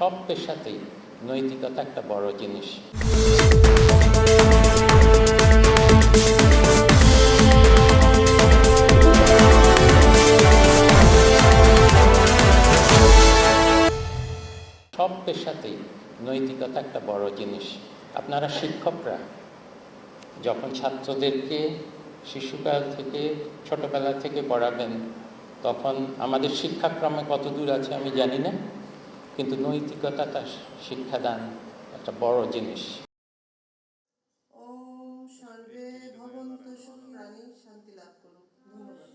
সব পেশাতেই নৈতিকতা একটা বড় জিনিস। সব পেশাতেই নৈতিকতা একটা বড় জিনিস। আপনারা শিক্ষকরা, যখন ছাত্রদেরকে শিশুকাল থেকে ছোটবেলা থেকে পড়াবেন, তখন আমাদের শিক্ষাক্রমে কত দূর আছে আমি জানি না। কিন্তু নৈতিকতা তার শিক্ষাদান একটা বড় জিনিস। শান্তি লাভ করুক। ধন্যবাদ।